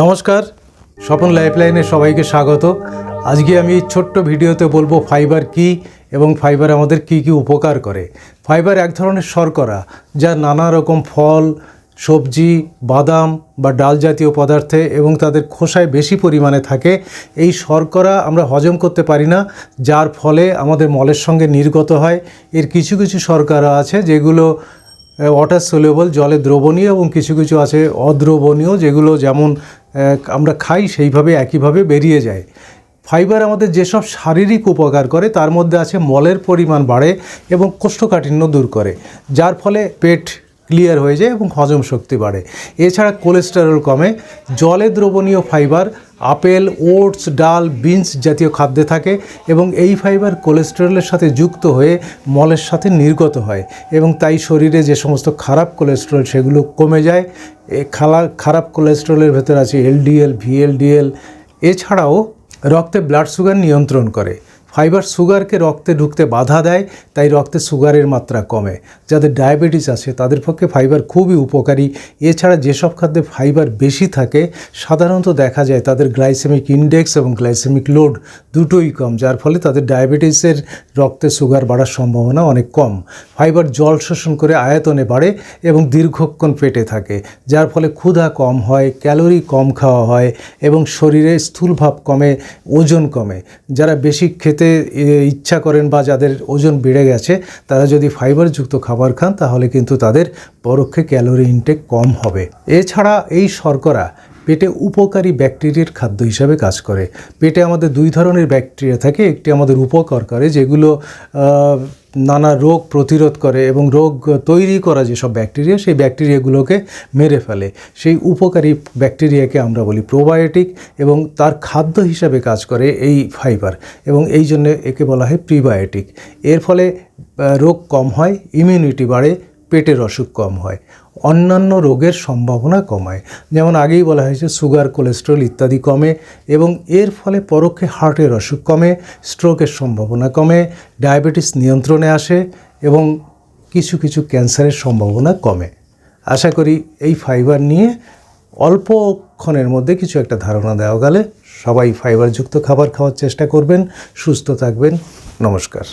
নমস্কার, স্বপন লাইফলাইনে সবাইকে স্বাগত। আজকে আমি ছোট্ট ভিডিওতে বলব ফাইবার কি এবং ফাইবার আমাদের কি কি উপকার করে। ফাইবার এক ধরনের শর্করা যা নানা রকম ফল, সবজি, বাদাম বা ডাল জাতীয় পদার্থে এবং তাদের খোসায় বেশি পরিমাণে থাকে। এই শর্করা আমরা হজম করতে পারি না, যার ফলে আমাদের মলের সঙ্গে নির্গত হয়। এর কিছু কিছু শর্করা আছে যেগুলো ওয়াটার সোলেবল জলে দ্রবণীয় এবং কিছু কিছু আছে অদ্রবণীয়, যেগুলো যেমন আমরা খাই সেইভাবে, একইভাবে বেরিয়ে যায় ফাইবার আমাদের যেসব শারীরিক উপকার করে, তার মধ্যে আছে মলের পরিমাণ বাড়ে এবং কোষ্ঠকাঠিন্য দূর করে, যার ফলে পেট ক্লিয়ার হয়ে যায় এবং হজম শক্তি বাড়ে। এছাড়া কোলেস্টেরল কমে, জলে দ্রবণীয় ফাইবার আপেল, ওটস, ডাল, বিনস জাতীয় খাদ্যে থাকে এবং এই ফাইবার কোলেস্টেরলের সাথে যুক্ত হয়ে মলের সাথে নির্গত হয় এবং তাই শরীরে যে সমস্ত খারাপ কোলেস্টেরল সেগুলো কমে যায়। খালা, খারাপ কোলেস্টেরলের ভেতর আছে এলডিএল ভিএলডিএল এছাড়াও রক্তে ব্লাড সুগার নিয়ন্ত্রণ করে। ফাইবার সুগারকে রক্তে ঢুকতে বাধা দেয়, তাই রক্তে সুগারের মাত্রা কমে। যাদের ডায়াবেটিস আছে, তাদের পক্ষে ফাইবার খুবই উপকারী। এছাড়া যেসব খাদ্যে ফাইবার বেশি থাকে, সাধারণত দেখা যায় তাদের গ্লাইসেমিক ইন্ডেক্স এবং গ্লাইসেমিক লোড দুটোই কম, যার ফলে তাদের ডায়াবেটিসের রক্তে সুগার বাড়ার সম্ভাবনা অনেক কম। ফাইবার জল শোষণ করে আয়তনে বাড়ে এবং দীর্ঘক্ষণ পেটে থাকে, যার ফলে ক্ষুধা কম হয়, ক্যালোরি কম খাওয়া হয় এবং শরীরে স্থূলভাব কমে, ওজন কমে। যারা বেশি খেতে এ, ইচ্ছা করেন বা যাদের ওজন বেড়ে গেছে তারা যদি ফাইবারযুক্ত খাবার খান তাহলে কিন্তু তাদের পরোক্ষে ক্যালোরি ইনটেক কম হবে। এছাড়া এই শর্করা পেটে উপকারী ব্যাকটেরিয়ার খাদ্য হিসাবে কাজ করে। পেটে আমাদের দুই ধরনের ব্যাকটেরিয়া থাকে। একটি আমাদের উপকার করে যেগুলো নানা রোগ প্রতিরোধ করে এবং রোগ তৈরি করা যেসব ব্যাকটেরিয়া, সেই ব্যাকটেরিয়াগুলোকে মেরে ফেলে। সেই উপকারী ব্যাকটেরিয়াকে আমরা বলি প্রোবায়োটিক এবং তার খাদ্য হিসাবে কাজ করে এই ফাইবার এবং এই জন্য একে বলা হয় প্রিবায়োটিক। এর ফলে রোগ কম হয় ইমিউনিটি বাড়ে পেটের অসুখ কম হয়, অন্যান্য রোগের সম্ভাবনা কমায় যেমন আগেই বলা হয়েছে, সুগার, কোলেস্ট্রল ইত্যাদি কমে এবং এর ফলে পরোক্ষে হার্টের অসুখ কমে, স্ট্রোকের সম্ভাবনা কমে, ডায়াবেটিস নিয়ন্ত্রণে আসে এবং কিছু কিছু ক্যান্সারের সম্ভাবনা কমে। আশা করি এই ফাইবার নিয়ে অল্পক্ষণের মধ্যে কিছু একটা ধারণা দেওয়া গেলে সবাই ফাইবারযুক্ত খাবার খাওয়ার চেষ্টা করবেন, সুস্থ থাকবেন। নমস্কার।